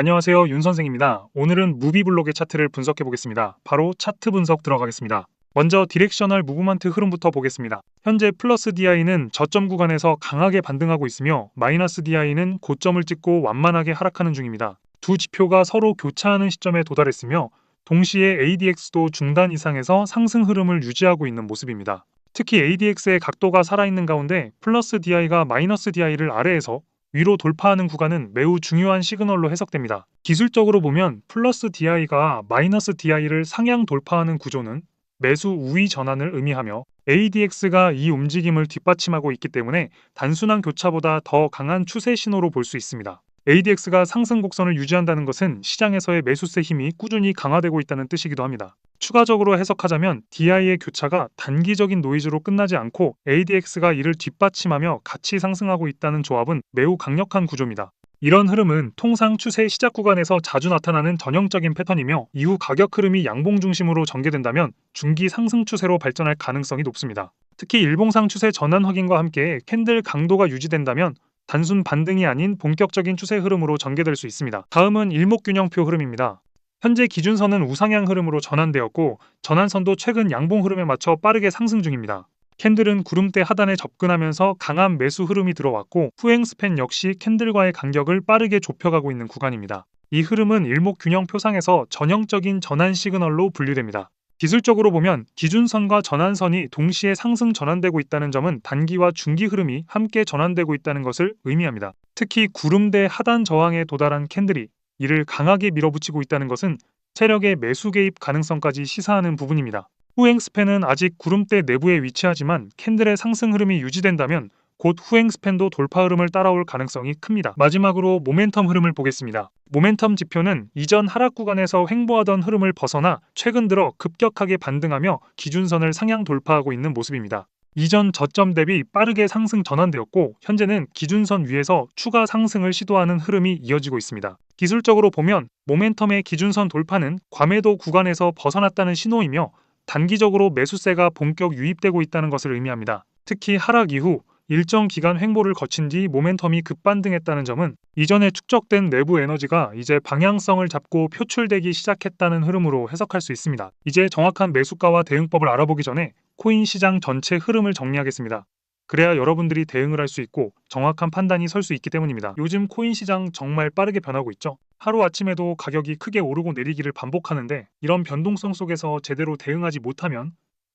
안녕하세요. 윤 선생입니다. 오늘은 무비블록의 차트를 분석해 보겠습니다. 바로 차트 분석 들어가겠습니다. 먼저 디렉셔널 무브먼트 흐름부터 보겠습니다. 현재 플러스 DI는 저점 구간에서 강하게 반등하고 있으며 마이너스 DI는 고점을 찍고 완만하게 하락하는 중입니다. 두 지표가 서로 교차하는 시점에 도달했으며 동시에 ADX도 중단 이상에서 상승 흐름을 유지하고 있는 모습입니다. 특히 ADX의 각도가 살아있는 가운데 플러스 DI가 마이너스 DI를 아래에서 위로 돌파하는 구간은 매우 중요한 시그널로 해석됩니다. 기술적으로 보면 플러스 DI가 마이너스 DI를 상향 돌파하는 구조는 매수 우위 전환을 의미하며 ADX가 이 움직임을 뒷받침하고 있기 때문에 단순한 교차보다 더 강한 추세 신호로 볼 수 있습니다. ADX가 상승 곡선을 유지한다는 것은 시장에서의 매수세 힘이 꾸준히 강화되고 있다는 뜻이기도 합니다. 추가적으로 해석하자면 DI의 교차가 단기적인 노이즈로 끝나지 않고 ADX가 이를 뒷받침하며 같이 상승하고 있다는 조합은 매우 강력한 구조입니다. 이런 흐름은 통상 추세 시작 구간에서 자주 나타나는 전형적인 패턴이며 이후 가격 흐름이 양봉 중심으로 전개된다면 중기 상승 추세로 발전할 가능성이 높습니다. 특히 일봉상 추세 전환 확인과 함께 캔들 강도가 유지된다면 단순 반등이 아닌 본격적인 추세 흐름으로 전개될 수 있습니다. 다음은 일목균형표 흐름입니다. 현재 기준선은 우상향 흐름으로 전환되었고 전환선도 최근 양봉 흐름에 맞춰 빠르게 상승 중입니다. 캔들은 구름대 하단에 접근하면서 강한 매수 흐름이 들어왔고 후행 스팬 역시 캔들과의 간격을 빠르게 좁혀가고 있는 구간입니다. 이 흐름은 일목균형 표상에서 전형적인 전환 시그널로 분류됩니다. 기술적으로 보면 기준선과 전환선이 동시에 상승 전환되고 있다는 점은 단기와 중기 흐름이 함께 전환되고 있다는 것을 의미합니다. 특히 구름대 하단 저항에 도달한 캔들이 이를 강하게 밀어붙이고 있다는 것은 세력의 매수 개입 가능성까지 시사하는 부분입니다. 후행 스팬은 아직 구름대 내부에 위치하지만 캔들의 상승 흐름이 유지된다면 곧 후행 스팬도 돌파 흐름을 따라올 가능성이 큽니다. 마지막으로 모멘텀 흐름을 보겠습니다. 모멘텀 지표는 이전 하락 구간에서 횡보하던 흐름을 벗어나 최근 들어 급격하게 반등하며 기준선을 상향 돌파하고 있는 모습입니다. 이전 저점 대비 빠르게 상승 전환되었고 현재는 기준선 위에서 추가 상승을 시도하는 흐름이 이어지고 있습니다. 기술적으로 보면 모멘텀의 기준선 돌파는 과매도 구간에서 벗어났다는 신호이며 단기적으로 매수세가 본격 유입되고 있다는 것을 의미합니다. 특히 하락 이후 일정 기간 횡보를 거친 뒤 모멘텀이 급반등했다는 점은 이전에 축적된 내부 에너지가 이제 방향성을 잡고 표출되기 시작했다는 흐름으로 해석할 수 있습니다. 이제 정확한 매수가와 대응법을 알아보기 전에 코인 시장 전체 흐름을 정리하겠습니다. 그래야 여러분들이 대응을 할 수 있고 정확한 판단이 설 수 있기 때문입니다. 요즘 코인 시장 정말 빠르게 변하고 있죠. 하루아침에도 가격이 크게 오르고 내리기를 반복하는데 이런 변동성 속에서 제대로 대응하지 못하면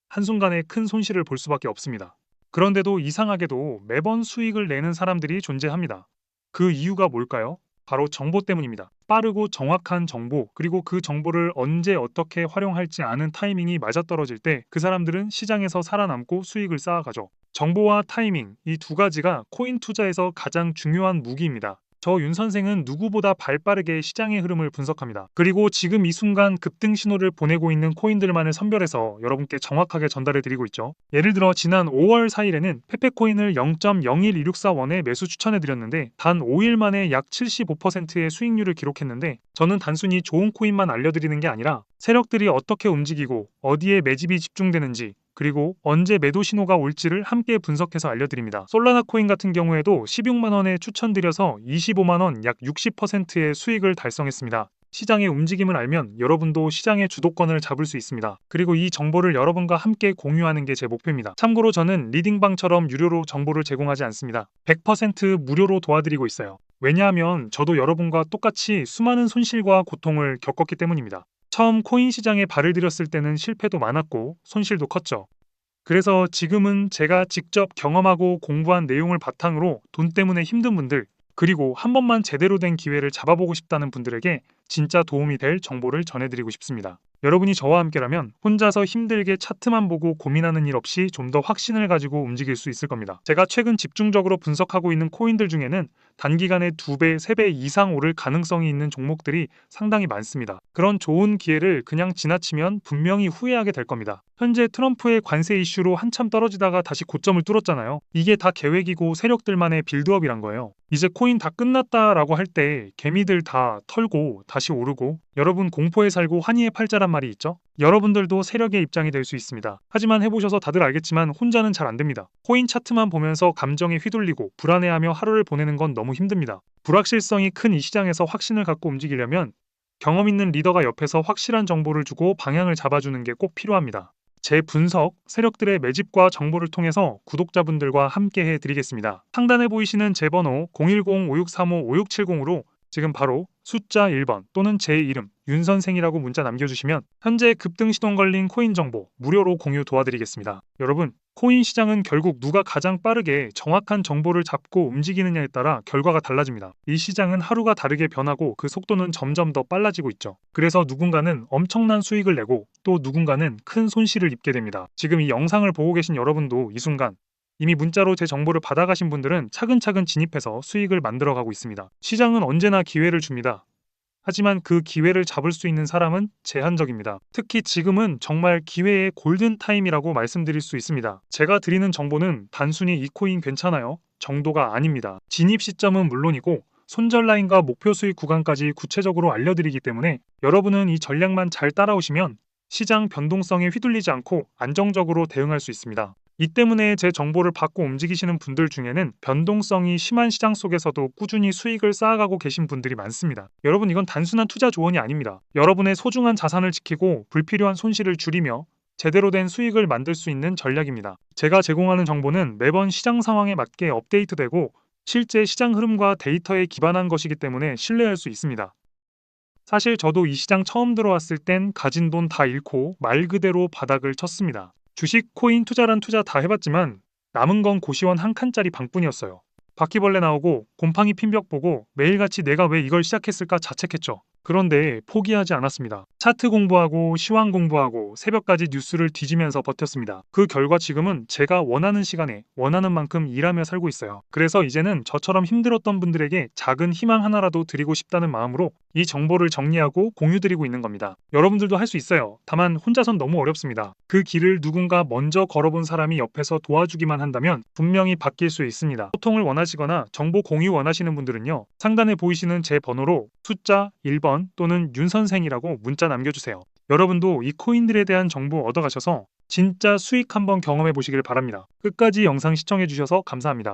한순간에 큰 손실을 볼 수밖에 없습니다. 그런데도 이상하게도 매번 수익을 내는 사람들이 존재합니다. 그 이유가 뭘까요? 바로 정보 때문입니다. 빠르고 정확한 정보, 그리고 그 정보를 언제 어떻게 활용할지 아는 타이밍이 맞아떨어질 때 그 사람들은 시장에서 살아남고 수익을 쌓아가죠. 정보와 타이밍, 이 두 가지가 코인 투자에서 가장 중요한 무기입니다. 저 윤 선생은 누구보다 발빠르게 시장의 흐름을 분석합니다. 그리고 지금 이 순간 급등 신호를 보내고 있는 코인들만을 선별해서 여러분께 정확하게 전달해 드리고 있죠. 예를 들어 지난 5월 4일에는 페페코인을 0.01264원에 매수 추천해 드렸는데 단 5일 만에 약 75%의 수익률을 기록했는데 저는 단순히 좋은 코인만 알려드리는 게 아니라 세력들이 어떻게 움직이고 어디에 매집이 집중되는지 그리고 언제 매도 신호가 올지를 함께 분석해서 알려드립니다. 솔라나 코인 같은 경우에도 16만 원에 추천드려서 25만 원 약 60%의 수익을 달성했습니다. 시장의 움직임을 알면 여러분도 시장의 주도권을 잡을 수 있습니다. 그리고 이 정보를 여러분과 함께 공유하는 게 제 목표입니다. 참고로 저는 리딩방처럼 유료로 정보를 제공하지 않습니다. 100% 무료로 도와드리고 있어요. 왜냐하면 저도 여러분과 똑같이 수많은 손실과 고통을 겪었기 때문입니다. 처음 코인 시장에 발을 들였을 때는 실패도 많았고 손실도 컸죠. 그래서 지금은 제가 직접 경험하고 공부한 내용을 바탕으로 돈 때문에 힘든 분들, 그리고 한 번만 제대로 된 기회를 잡아보고 싶다는 분들에게 진짜 도움이 될 정보를 전해드리고 싶습니다. 여러분이 저와 함께라면 혼자서 힘들게 차트만 보고 고민하는 일 없이 좀 더 확신을 가지고 움직일 수 있을 겁니다. 제가 최근 집중적으로 분석하고 있는 코인들 중에는 단기간에 2배, 3배 이상 오를 가능성이 있는 종목들이 상당히 많습니다. 그런 좋은 기회를 그냥 지나치면 분명히 후회하게 될 겁니다. 현재 트럼프의 관세 이슈로 한참 떨어지다가 다시 고점을 뚫었잖아요. 이게 다 계획이고 세력들만의 빌드업이란 거예요. 이제 코인 다 끝났다라고 할 때 개미들 다 털고 다시 오르고 여러분 공포에 살고 환희의 팔자란 말이 있죠? 여러분들도 세력의 입장이 될 수 있습니다. 하지만 해보셔서 다들 알겠지만 혼자는 잘 안 됩니다. 코인 차트만 보면서 감정에 휘둘리고 불안해하며 하루를 보내는 건 너무 힘듭니다. 불확실성이 큰 이 시장에서 확신을 갖고 움직이려면 경험 있는 리더가 옆에서 확실한 정보를 주고 방향을 잡아주는 게 꼭 필요합니다. 제 분석, 세력들의 매집과 정보를 통해서 구독자분들과 함께 해드리겠습니다. 상단에 보이시는 제 번호 010-5635-5670으로 지금 바로 숫자 1번 또는 제 이름 윤 선생이라고 문자 남겨주시면 현재 급등 시동 걸린 코인 정보 무료로 공유 도와드리겠습니다. 여러분, 코인 시장은 결국 누가 가장 빠르게 정확한 정보를 잡고 움직이느냐에 따라 결과가 달라집니다. 이 시장은 하루가 다르게 변하고 그 속도는 점점 더 빨라지고 있죠. 그래서 누군가는 엄청난 수익을 내고 또 누군가는 큰 손실을 입게 됩니다. 지금 이 영상을 보고 계신 여러분도 이 순간 이미 문자로 제 정보를 받아가신 분들은 차근차근 진입해서 수익을 만들어가고 있습니다. 시장은 언제나 기회를 줍니다. 하지만 그 기회를 잡을 수 있는 사람은 제한적입니다. 특히 지금은 정말 기회의 골든 타임이라고 말씀드릴 수 있습니다. 제가 드리는 정보는 단순히 이 코인 괜찮아요 정도가 아닙니다. 진입 시점은 물론이고 손절 라인과 목표 수익 구간까지 구체적으로 알려드리기 때문에 여러분은 이 전략만 잘 따라오시면 시장 변동성에 휘둘리지 않고 안정적으로 대응할 수 있습니다. 이 때문에 제 정보를 받고 움직이시는 분들 중에는 변동성이 심한 시장 속에서도 꾸준히 수익을 쌓아가고 계신 분들이 많습니다. 여러분 이건 단순한 투자 조언이 아닙니다. 여러분의 소중한 자산을 지키고 불필요한 손실을 줄이며 제대로 된 수익을 만들 수 있는 전략입니다. 제가 제공하는 정보는 매번 시장 상황에 맞게 업데이트되고 실제 시장 흐름과 데이터에 기반한 것이기 때문에 신뢰할 수 있습니다. 사실 저도 이 시장 처음 들어왔을 땐 가진 돈 다 잃고 말 그대로 바닥을 쳤습니다. 주식, 코인, 투자란 투자 다 해봤지만 남은 건 고시원 한 칸짜리 방뿐이었어요. 바퀴벌레 나오고 곰팡이 핀벽 보고 매일같이 내가 왜 이걸 시작했을까 자책했죠. 그런데 포기하지 않았습니다. 차트 공부하고 시황 공부하고 새벽까지 뉴스를 뒤지면서 버텼습니다. 그 결과 지금은 제가 원하는 시간에 원하는 만큼 일하며 살고 있어요. 그래서 이제는 저처럼 힘들었던 분들에게 작은 희망 하나라도 드리고 싶다는 마음으로 이 정보를 정리하고 공유드리고 있는 겁니다. 여러분들도 할 수 있어요. 다만 혼자선 너무 어렵습니다. 그 길을 누군가 먼저 걸어본 사람이 옆에서 도와주기만 한다면 분명히 바뀔 수 있습니다. 소통을 원하시거나 정보 공유 원하시는 분들은요. 상단에 보이시는 제 번호로 숫자 1번 또는 윤선생이라고 문자 남겨주세요. 여러분도 이 코인들에 대한 정보 얻어가셔서 진짜 수익 한번 경험해 보시길 바랍니다. 끝까지 영상 시청해 주셔서 감사합니다.